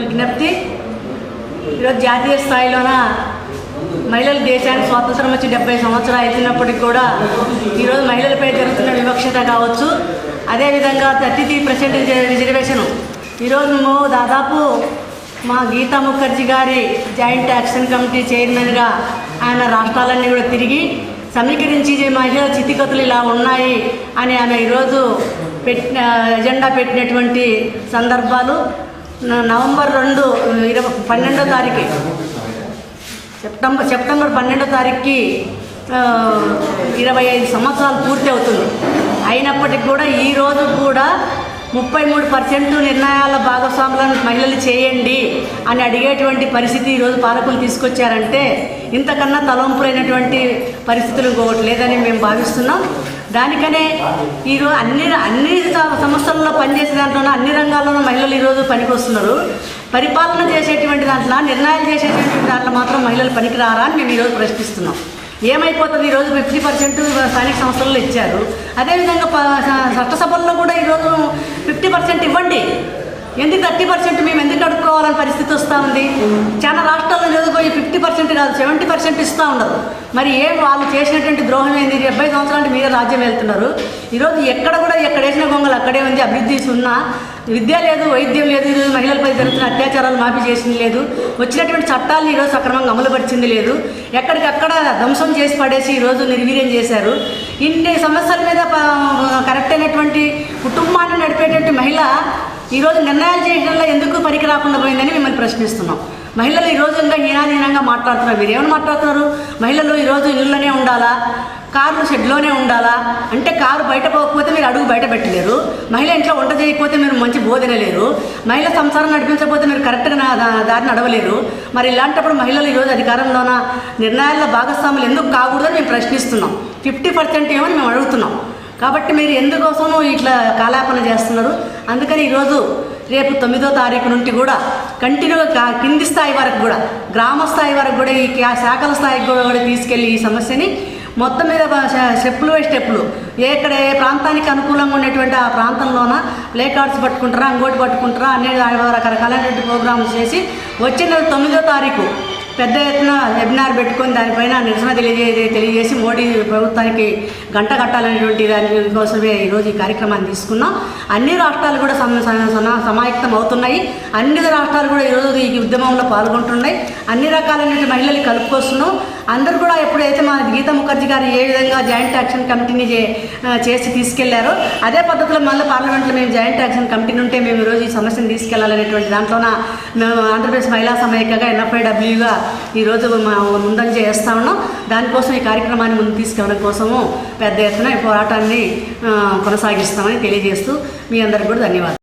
విజ్ఞప్తి. ఈరోజు జాతీయ స్థాయిలోన మహిళలు దేశానికి స్వాతంత్రం వచ్చి డెబ్బై సంవత్సరాలు అవుతున్నప్పటికి కూడా ఈరోజు మహిళలపై జరుగుతున్న వివక్షత కావచ్చు. అదేవిధంగా థర్టీ త్రీ పర్సెంట్ రిజర్వేషను. ఈరోజు మేము దాదాపు మా గీతా ముఖర్జీ గారి జాయింట్ యాక్షన్ కమిటీ చైర్మన్గా ఆయన రాష్ట్రాలన్నీ కూడా తిరిగి సమీకరించి మహిళ స్థితిగతులు ఇలా ఉన్నాయి అని ఆమె ఈరోజు పెట్టిన ఎజెండా పెట్టినటువంటి సందర్భాలు. నవంబర్ రెండు ఇరవై పన్నెండో తారీఖు. సెప్టెంబర్ సెప్టెంబర్ పన్నెండో తారీఖుకి ఇరవై ఐదు సంవత్సరాలు పూర్తి అవుతుంది. అయినప్పటికీ కూడా ఈరోజు కూడా ముప్పై మూడు పర్సెంట్ నిర్ణయాల భాగస్వాములను మహిళలు చేయండి అని అడిగేటువంటి పరిస్థితి ఈరోజు పాలకులు తీసుకొచ్చారంటే ఇంతకన్నా తలంపులైనటువంటి పరిస్థితులు ఇంకొకటి లేదని మేము భావిస్తున్నాం. దానికనే ఈరోజు అన్ని అన్ని సంస్థల్లో పనిచేసే దాంట్లోనూ అన్ని రంగాల్లోనూ మహిళలు ఈరోజు పనికొస్తున్నారు. పరిపాలన చేసేటువంటి దాంట్లో నిర్ణయాలు చేసేటువంటి దాంట్లో మాత్రం మహిళలు పనికిరారా అని మేము ఈరోజు ప్రశ్నిస్తున్నాం. ఏమైపోతుంది ఈరోజు ఫిఫ్టీ పర్సెంట్ స్థానిక సంస్థల్లో ఇచ్చారు. అదేవిధంగా చట్టసభల్లో కూడా ఈరోజు ఎందుకు థర్టీ పర్సెంట్ మేము ఎందుకు అడుక్కోవాలని పరిస్థితి వస్తూ ఉంది? చాలా రాష్ట్రాల్లో లేదు పోయి ఫిఫ్టీ పర్సెంట్ కాదు సెవెంటీ పర్సెంట్ ఇస్తూ ఉండదు మరి ఏం వాళ్ళు చేసినటువంటి ద్రోహం ఏంది? డెబ్బై సంవత్సరాలు మీరే రాజ్యం వెళ్తున్నారు. ఈరోజు ఎక్కడ కూడా ఎక్కడ వేసిన గొంగలు అక్కడే ఉంది అభివృద్ధి ఉన్నా విద్య లేదు వైద్యం లేదు ఈరోజు మహిళలపై జరుగుతున్న అత్యాచారాలు మాఫీ చేసింది లేదు. వచ్చినటువంటి చట్టాలను ఈరోజు సక్రమంగా అమలుపరిచింది లేదు. ఎక్కడికక్కడ ధ్వంసం చేసి పడేసి ఈరోజు నిర్వీర్యం చేశారు. ఇన్ని సమస్యల మీద కరెక్ట్ అయినటువంటి కుటుంబాన్ని నడిపేటువంటి మహిళ ఈరోజు నిర్ణయాలు చేయడంలో ఎందుకు పనికి రాకుండా పోయిందని మిమ్మల్ని ప్రశ్నిస్తున్నాం. మహిళలు ఈ ఇంకా హీనాహీనంగా మాట్లాడుతున్నారు. మీరు ఏమని మాట్లాడుతున్నారు? మహిళలు ఈరోజు ఇళ్ళలోనే ఉండాలా? కారు షెడ్లోనే ఉండాలా? అంటే కారు బయట పోకపోతే మీరు అడుగు బయట పెట్టలేరు. మహిళ ఇంట్లో వంట చేయకపోతే మీరు మంచి బోధనలేరు మహిళ సంసారం నడిపించకపోతే మీరు కరెక్ట్గా దారిని దారి నడవలేరు. మరి ఇలాంటప్పుడు మహిళలు ఈరోజు అధికారంలోన నిర్ణయాల్లో భాగస్వాములు ఎందుకు కాకూడదని మేము ప్రశ్నిస్తున్నాం. ఫిఫ్టీ పర్సెంట్ ఏమని మేము అడుగుతున్నాం. కాబట్టి మీరు ఎందుకోసమో ఇట్లా కాలాపన చేస్తున్నారు? అందుకని ఈరోజు రేపు తొమ్మిదో తారీఖు నుండి కూడా కంటిన్యూగా కింది స్థాయి వరకు కూడా గ్రామ స్థాయి వరకు కూడా ఈ శాఖల స్థాయికి కూడా తీసుకెళ్ళి ఈ సమస్యని మొత్తం మీద బ- స్టెప్పులు స్టెప్పులు ఎక్కడ ఏ ప్రాంతానికి అనుకూలంగా ఉన్నటువంటి ఆ ప్రాంతంలోన ప్లే కార్డ్స్ పట్టుకుంటారా అంగోటి పట్టుకుంటారా అనే రకరకాలైనటువంటి ప్రోగ్రామ్స్ చేసి వచ్చే నెల తొమ్మిదో తారీఖు పెద్ద ఎత్తున వెబినార్ పెట్టుకొని దానిపైన నిరసన తెలియజే తెలియజేసి మోడీ ప్రభుత్వానికి గంట కట్టాలనేటువంటి దాని కోసమే ఈరోజు ఈ కార్యక్రమాన్ని తీసుకున్నాం. అన్ని రాష్ట్రాలు కూడా సమ సమాయత్తం అవుతున్నాయి. అన్ని రాష్ట్రాలు కూడా ఈరోజు ఈ ఉద్యమంలో పాల్గొంటున్నాయి. అన్ని రకాలైన మహిళలు కలుపుకొస్తున్నాం. అందరూ కూడా ఎప్పుడైతే మా గీతా ముఖర్జీ గారు ఏ విధంగా జాయింట్ యాక్షన్ కమిటీని చే- చేసి తీసుకెళ్ళారో అదే పద్ధతిలో మళ్ళీ పార్లమెంట్లో మేము జాయింట్ యాక్షన్ కమిటీ ఉంటే మేము ఈరోజు ఈ సమస్యను తీసుకెళ్ళాలనేటువంటి దాంట్లోన మేము ఆంధ్రప్రదేశ్ మహిళా సమైక్యగా ఎన్ఎఫ్ఐడబ్ల్యూగా ఈరోజు మా ముందంజ చేస్తా ఉన్నాం. దానికోసం ఈ కార్యక్రమాన్ని ముందు తీసుకెళ్ళడం కోసము పెద్ద ఎత్తున ఈ పోరాటాన్ని కొనసాగిస్తామని తెలియజేస్తూ మీ అందరికి కూడా ధన్యవాదాలు.